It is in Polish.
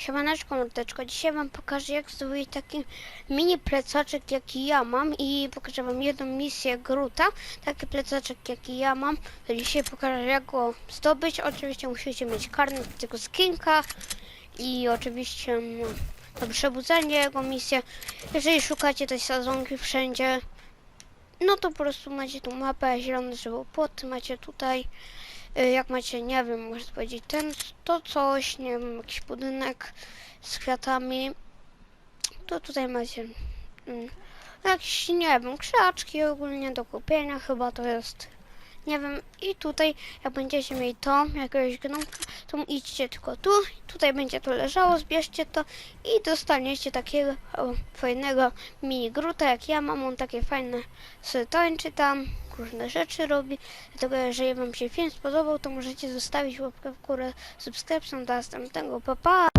Siemaneczko mordeczko, dzisiaj wam pokażę jak zdobyć taki mini plecaczek jaki ja mam i pokażę wam jedną misję Gruta, taki plecaczek jaki ja mam, dzisiaj pokażę jak go zdobyć, oczywiście musicie mieć karnet tego skinka i oczywiście no, to przebudzenie jego misję, jeżeli szukacie tej sadzonki wszędzie, no to po prostu macie tu mapę, zielone płoty, macie tutaj jak macie, nie wiem, można powiedzieć, ten, to coś, nie wiem, jakiś budynek z kwiatami, to tutaj macie mm, jakieś, nie wiem, krzaczki ogólnie do kupienia, chyba to jest, nie wiem, i tutaj, jak będziecie mieli to, jakiegoś gnomka, to idźcie tylko tu, tutaj będzie to leżało, zbierzcie to i dostaniecie takiego o, fajnego mini gruta, jak ja mam, on takie fajne sobie tańczy tam, różne rzeczy robi, Dlatego jeżeli Wam się film spodobał, to możecie zostawić łapkę w górę, subskrypcję do następnego. Pa, pa!